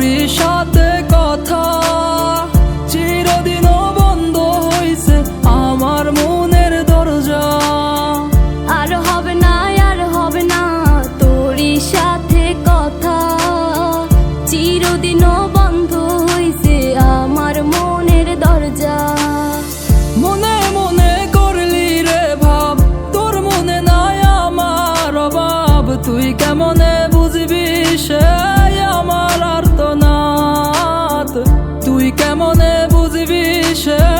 সাথে কথা। চিরদিনও বন্ধ হইছে আমার মনের দরজা। আর হবে না আর হবে না তোরই সাথে কথা। চিরদিনও বন্ধ হইছে আমার মনের দরজা। মনে মনে করলি রে ভাব তোর মনে নাই আমার অভাব। তুই কেমনে তুই কেমনে বুঝবি সে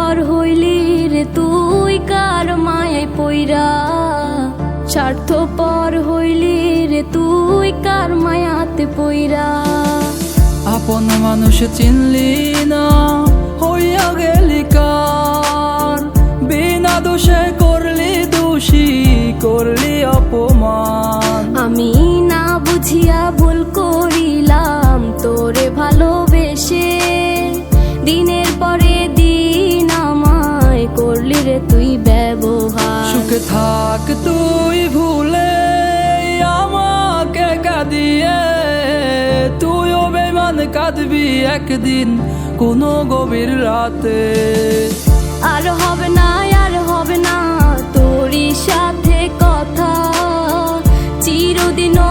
পর হইলি রে তুই কার মায়ায় পইরা? স্বার্থ পর হইলি রে তুই কার মায়াতে পইরা? আপন মানুষ চিনলি না, হইয়া গেলি কার? বিনা দোষে তুই ভুলে আমাকে কাঁদিয়ে, তুইও বেমান কাঁদবি একদিন কোনো গভীর রাতে। আর হবে না, আর হবে না তোরই সাথে কথা, চিরদিনও